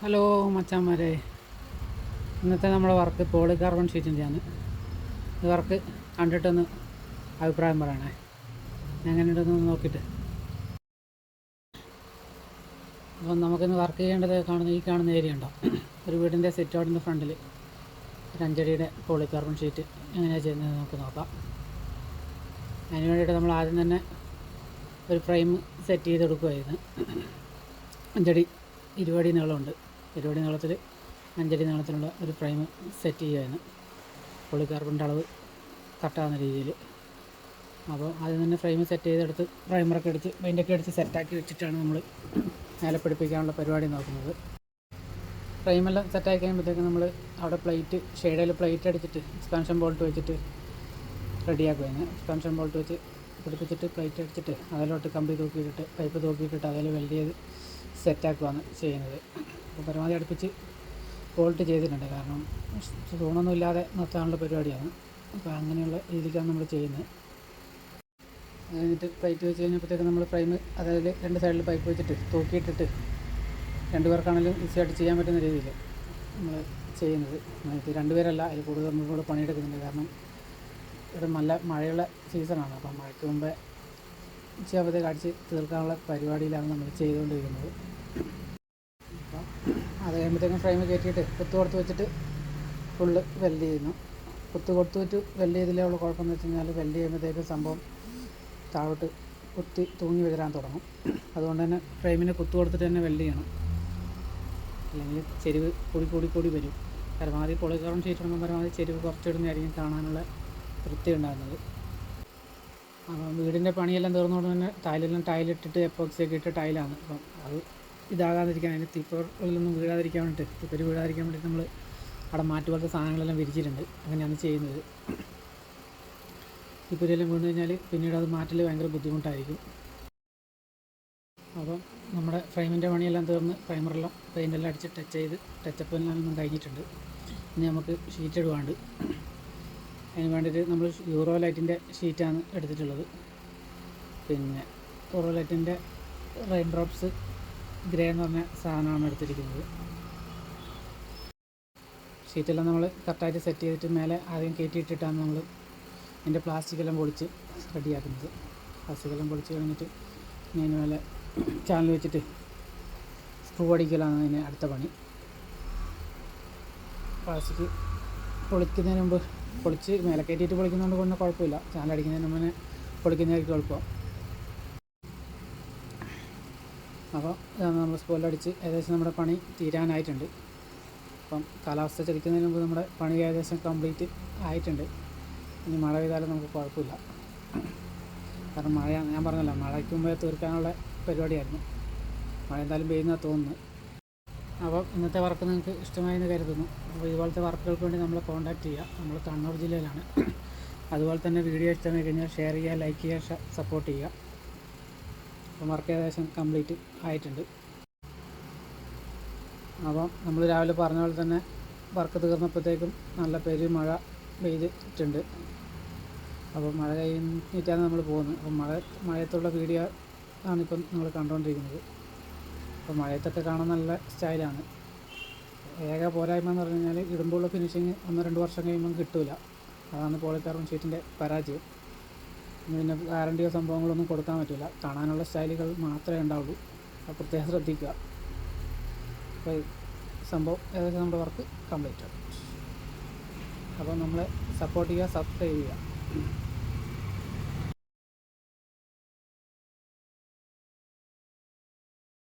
Hello മച്ചാന്മാരെ. ഇന്നത്തെ നമ്മുടെ work poly carbon ഷീറ്റിന്റെയാണ്. ഈ വർക്ക് കണ്ടിട്ടൊന്ന് അഭിപ്രായം പറയണേ. എങ്ങനെയുണ്ടെന്ന് നോക്കിയിട്ട്. അപ്പം നമുക്കിന്ന് വർക്ക് ചെയ്യേണ്ടത് കാണുന്ന ഈ കാണുന്ന ഏരിയ ഉണ്ടോ? ഒരു വീടിന്റെ സിറ്റ് ഔട്ടിന്റെ ഫ്രണ്ടിൽ ഒരു അഞ്ചടിയുടെ പോളി കാർബൺ ഷീറ്റ് എങ്ങനെയാണ് ചെയ്യുന്നത് നമുക്ക് നോക്കാം. അതിന് വേണ്ടിയിട്ട് നമ്മൾ ആദ്യം തന്നെ ഒരു ഫ്രെയിം സെറ്റ് ചെയ്ത് കൊടുക്കുമായിരുന്നു അഞ്ചടി ഇരുപടി നീളമുണ്ട്. ഇരുപടി നീളത്തിൽ അഞ്ചടി നീളത്തിലുള്ള ഒരു ഫ്രെയിം സെറ്റ് ചെയ്യുമായിരുന്നു പോളികാർബണിന്റെ അളവ് കട്ടാകുന്ന രീതിയിൽ. അപ്പോൾ ആദ്യം തന്നെ ഫ്രെയിം സെറ്റ് ചെയ്തെടുത്ത് പ്രൈമറൊക്കെ അടിച്ച് പെയിന്റൊക്കെ അടിച്ച് സെറ്റാക്കി വെച്ചിട്ടാണ് നമ്മൾ മേലെ പിടിപ്പിക്കാനുള്ള പരിപാടി നോക്കുന്നത്. ഫ്രെയിമെല്ലാം സെറ്റാക്കി കഴിയുമ്പോഴത്തേക്കും നമ്മൾ അവിടെ പ്ലേറ്റ് ഷെയ്ഡിൽ പ്ലേറ്റ് അടിച്ചിട്ട് എക്സ്പാൻഷൻ ബോൾട്ട് വെച്ചിട്ട് റെഡിയാക്കുമായിരുന്നു എക്സ്പാൻഷൻ ബോൾട്ട് വെച്ച് പിടിപ്പിച്ചിട്ട് പ്ലേറ്റ് അടിച്ചിട്ട് അതിലോട്ട് കമ്പി തൂക്കിയിട്ടിട്ട് പൈപ്പ് തൂക്കിയിട്ടിട്ട് അതിൽ വെൽഡ് ചെയ്ത് സെറ്റാക്കുകയാണ് ചെയ്യുന്നത്. അപ്പോൾ പരമാവധി അടുപ്പിച്ച് ബോൾട്ട് ചെയ്തിട്ടുണ്ട്. കാരണം തൂണൊന്നും ഇല്ലാതെ നിർത്താനുള്ള പരിപാടിയാണ്. അപ്പോൾ അങ്ങനെയുള്ള രീതിക്കാണ് നമ്മൾ ചെയ്യുന്നത്. കഴിഞ്ഞിട്ട് പ്ലേറ്റ് വെച്ച് കഴിഞ്ഞപ്പോഴത്തേക്ക് നമ്മൾ ഫ്രെയിം അതായത് രണ്ട് സൈഡിൽ പൈപ്പ് വെച്ചിട്ട് തൂക്കിയിട്ടിട്ട് രണ്ട് പേർക്കാണെങ്കിലും ഈസിയായിട്ട് ചെയ്യാൻ പറ്റുന്ന രീതിയിൽ നമ്മൾ ചെയ്യുന്നത്. ഇത് രണ്ടുപേരല്ല അതിൽ കൂടുതൽ നമ്മൾ കൂടെ പണിയെടുക്കുന്നുണ്ട് കാരണം ഇവിടെ നല്ല മഴയുള്ള സീസണാണ് അപ്പം മഴയ്ക്ക് മുമ്പേ ഉച്ചയാകുമ്പോഴത്തേക്ക് അടിച്ച് തീർക്കാനുള്ള പരിപാടിയിലാണ് നമ്മൾ ചെയ്തുകൊണ്ടിരിക്കുന്നത്. അത് കഴിയുമ്പോഴത്തേക്കും ഫ്രെയിം കയറ്റിയിട്ട് കുത്ത് കൊടുത്ത് വെച്ചിട്ട് ഫുള്ള് വെൽഡ് ചെയ്യുന്നു. കുത്ത് കൊടുത്ത് വെച്ച് വെൽഡ് ചെയ്തില്ലേ ഉള്ള കുഴപ്പമെന്ന് വെച്ച് കഴിഞ്ഞാൽ വെൽഡ് ചെയ്യുമ്പോഴത്തേക്കും സംഭവം താഴോട്ട് കുത്തി തൂങ്ങി വരാൻ തുടങ്ങും. അതുകൊണ്ട് തന്നെ ഫ്രെയിമിന് കുത്ത് കൊടുത്തിട്ട് തന്നെ വെൽഡ് ചെയ്യണം. അല്ലെങ്കിൽ ചെരിവ് കൂടി കൂടി കൂടി വരും. പരമാവധി പൊളിക്കാറും ഇടുമ്പോൾ പരമാവധി ചെരുവ് കുറച്ചിടുന്നതായിരിക്കും കാണാനുള്ള വൃത്തി ഉണ്ടാകുന്നത്. അപ്പം വീടിന്റെ പണിയെല്ലാം തീർന്നുകൊണ്ട് തന്നെ ടൈലെല്ലാം ടൈലിട്ടിട്ട് എപ്പോക്സിയൊക്കെ ഇട്ട് ടൈലാണ് അപ്പം അത് ഇതാകാതിരിക്കാൻ അതിന് തിപ്പറിലൊന്നും വീഴാതിരിക്കാൻ വേണ്ടിയിട്ട് തിപ്പര് വീഴാതിരിക്കാൻ വേണ്ടിയിട്ട് നമ്മൾ അവിടെ മാറ്റ് പോലത്തെ സാധനങ്ങളെല്ലാം വിരിച്ചിട്ടുണ്ട്. അങ്ങനെയാണ് ചെയ്യുന്നത്. തിപ്പരെല്ലാം വീണ് കഴിഞ്ഞാൽ പിന്നീട് അത് മാറ്റൽ ഭയങ്കര ബുദ്ധിമുട്ടായിരിക്കും. അപ്പം നമ്മുടെ ഫ്രെയിമിന്റെ പണിയെല്ലാം തീർന്ന് പ്രൈമറെല്ലാം പെയിന്റെല്ലാം അടിച്ച് ടച്ച് ചെയ്ത് ടച്ചപ്പ് എല്ലാം കഴിഞ്ഞിട്ടുണ്ട് ഇനി നമുക്ക് ഷീറ്റ് ഇടുവാണ്ട്. അതിന് വേണ്ടിയിട്ട് നമ്മൾ യൂറോ ലൈറ്റിന്റെ ഷീറ്റാണ് എടുത്തിട്ടുള്ളത്. പിന്നെ യൂറോ ലൈറ്റിന്റെ റെയിൻ ഡ്രോപ്സ് ഗ്രേ എന്ന് പറഞ്ഞ സാധനമാണ് എടുത്തിരിക്കുന്നത്. ഷീറ്റെല്ലാം നമ്മൾ കറക്റ്റായിട്ട് സെറ്റ് ചെയ്തിട്ട് മേലെ ആദ്യം കയറ്റിയിട്ടിട്ടാണ് നമ്മൾ അതിന്റെ പ്ലാസ്റ്റിക് എല്ലാം പൊളിച്ച് റെഡിയാക്കുന്നത്. പ്ലാസ്റ്റിക് എല്ലാം പൊളിച്ച് കഴിഞ്ഞിട്ട് ഞാൻ മേലെ ചാനൽ വെച്ചിട്ട് സ്ക്രൂ അടിക്കലാണ് അതിന് അടുത്ത പണി. പ്ലാസ്റ്റിക് പൊളിക്കുന്നതിന് മുമ്പ് പൊളിച്ച് മേലെ കയറ്റിയിട്ട് പൊളിക്കുന്നതുകൊണ്ട് കൊണ്ട് കുഴപ്പമില്ല. ചാനൽ അടിക്കുന്നതിന് മുമ്പ് പൊളിക്കുന്നതായിരിക്കും എളുപ്പം. അപ്പോൾ നമ്മൾ സ്പോലടിച്ച് ഏകദേശം നമ്മുടെ പണി തീരാനായിട്ടുണ്ട്. അപ്പം കാലാവസ്ഥ ചലിക്കുന്നതിന് മുമ്പ് നമ്മുടെ പണി ഏകദേശം കംപ്ലീറ്റ് ആയിട്ടുണ്ട്. ഇനി മഴ പെയ്താലും നമുക്ക് കുഴപ്പമില്ല. കാരണം മഴയാണ് ഞാൻ പറഞ്ഞല്ലോ മഴയ്ക്ക് മുമ്പേ തീർക്കാനുള്ള പരിപാടിയായിരുന്നു. മഴ എന്തായാലും പെയ്യുന്ന തോന്നുന്നു. അപ്പോൾ ഇന്നത്തെ വർക്ക് നിങ്ങൾക്ക് ഇഷ്ടമായി എന്ന് കരുതുന്നു. അപ്പോൾ ഇതുപോലത്തെ വർക്കുകൾക്ക് വേണ്ടി നമ്മളെ കോൺടാക്റ്റ് ചെയ്യുക. നമ്മൾ കണ്ണൂർ ജില്ലയിലാണ്. അതുപോലെ തന്നെ വീഡിയോ ഇഷ്ടമായി കഴിഞ്ഞാൽ ഷെയർ ചെയ്യുക ലൈക്ക് ചെയ്യുക സപ്പോർട്ട് ചെയ്യുക. അപ്പം വർക്ക് ഏകദേശം കംപ്ലീറ്റ് ആയിട്ടുണ്ട്. അപ്പം നമ്മൾ രാവിലെ പറഞ്ഞ പോലെ തന്നെ വർക്ക് തീർന്നപ്പോഴത്തേക്കും നല്ല പെരു മഴ പെയ്തിട്ടുണ്ട്. അപ്പോൾ മഴ കഴിഞ്ഞിട്ടാണ് നമ്മൾ പോകുന്നത്. അപ്പം മഴ മഴയത്തുള്ള വീഡിയോ ആണിപ്പം നമ്മൾ കണ്ടുകൊണ്ടിരിക്കുന്നത്. അപ്പോൾ മഴയത്തൊക്കെ കാണാൻ നല്ല സ്റ്റൈലാണ് ഏക പോരായ്മ എന്ന് പറഞ്ഞു കഴിഞ്ഞാൽ ഇടുമ്പോഴുള്ള ഫിനിഷിങ് ഒന്ന് രണ്ട് വർഷം കഴിയുമ്പം കിട്ടില്ല അതാണ് പോളിക്കാർബൺ ഷീറ്റിന്റെ പരാജയം. പിന്നെ വാറണ്ടിയോ സംഭവങ്ങളൊന്നും കൊടുക്കാൻ പറ്റില്ല. കാണാനുള്ള സ്റ്റൈലുകൾ മാത്രമേ ഉണ്ടാവുള്ളൂ. അത് പ്രത്യേകം ശ്രദ്ധിക്കുക. അപ്പോൾ സംഭവം ഏകദേശം നമ്മുടെ വർക്ക് കംപ്ലീറ്റ് ആണ് അപ്പോൾ നമ്മളെ സപ്പോർട്ട് ചെയ്യുക സബ്സ്ക്രൈബ് ചെയ്യുക.